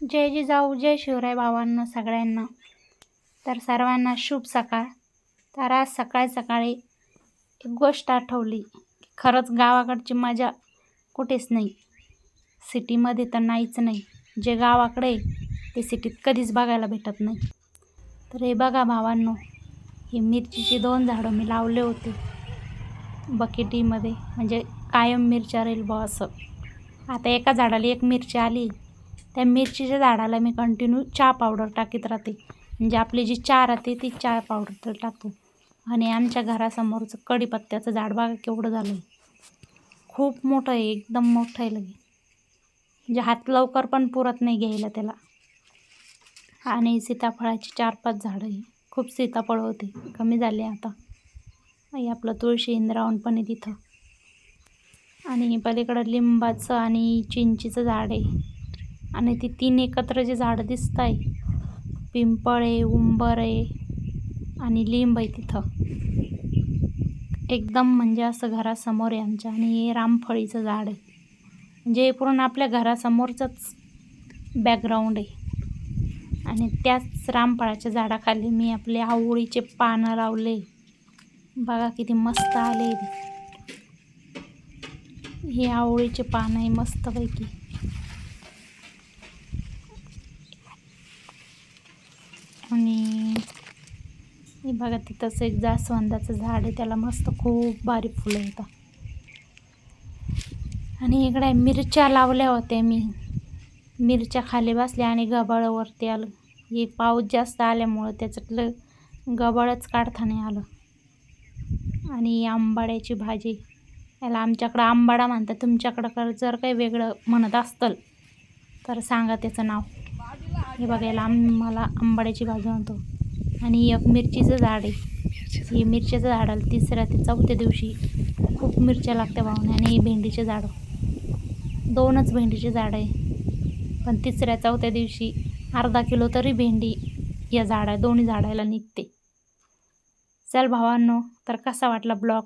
जय जिजाऊ जय शिवराय भावांना सगळ्यांना. तर सर्वांना शुभ सकाळ. तर आज सकाळी सकाळी एक गोष्ट आठवली खरंच गावाकडची मजा कुठेच नाही. सिटीमध्ये तर नाहीच नाही. जे गावाकडे ते सिटीत कधीच बघायला भेटत नाही. तर हे बघा भावांनो ही मिरचीची दोन झाडं मी लावले होते बकेटीमध्ये. म्हणजे कायम मिरच्या राहील बॉ असं. आता एका झाडाला एक मिरची आली. त्या मिरचीच्या झाडाला मी कंटिन्यू चहा पावडर टाकीत राहते. म्हणजे आपली जी चहा राहते ती चहा पावडर टाकतो. आणि आमच्या घरासमोरचं कढीपत्त्याचं झाड बघा केवढं झालं आहे खूप मोठं आहे एकदम मोठं आहे लगे. म्हणजे हात लवकर पण पुरत नाही घ्यायला त्याला. आणि सीताफळाची चार पाच झाडं आहे. खूप सीताफळ होते कमी झाले आता. आणि आपलं तुळशी इंद्रावण पण आहे तिथं. आणि पलीकडं लिंबाचं आणि चिंचीचं झाड आहे. आणि ती तीन एकत्र जे झाडं दिसत आहे पिंपळ आहे उंबर आहे आणि लिंब आहे तिथं. एकदम म्हणजे असं घरासमोर आहे आमच्या आणि हे रामफळीचं झाड आहे. म्हणजे पूर्ण आपल्या घरासमोरचंच बॅकग्राऊंड आहे. आणि त्याच रामफळाच्या झाडाखाली मी आपले आवळीचे पानं लावले. बघा किती मस्त आले हे आवळीचे पानं आहे मस्तपैकी. आणि हे बघा तिथंच एक जास्वंदाचं झाड आहे त्याला मस्त खूप भारी फुलं येतात. आणि इकडे मिरच्या लावल्या होत्या मी. मिरच्या खाली बसल्या आणि गबाळावरती आलं. हे पाऊस जास्त आल्यामुळं त्याच्यातलं गबाळच काढता नाही आलं. आणि आंबाड्याची भाजी. याला आमच्याकडं आंबाडा म्हणतात. तुमच्याकडं जर काही वेगळं म्हणत असतं तर सांगा त्याचं नाव. हे बघायला आम्हाला आंबाड्याची भाजी म्हणतो आणि एक मिरचीचं झाड आहे. हे मिरच्याचं झाडाला तिसऱ्या ते चौथ्या दिवशी खूप मिरच्या लागत्या भावने आणि भेंडीचे झाडं. दोनच भेंडीचे झाड आहे. पण तिसऱ्या चौथ्या दिवशी अर्धा किलो तरी भेंडी या झाडा दोन्ही झाडाला निघते. चल भावांनो तर कसा वाटला ब्लॉग?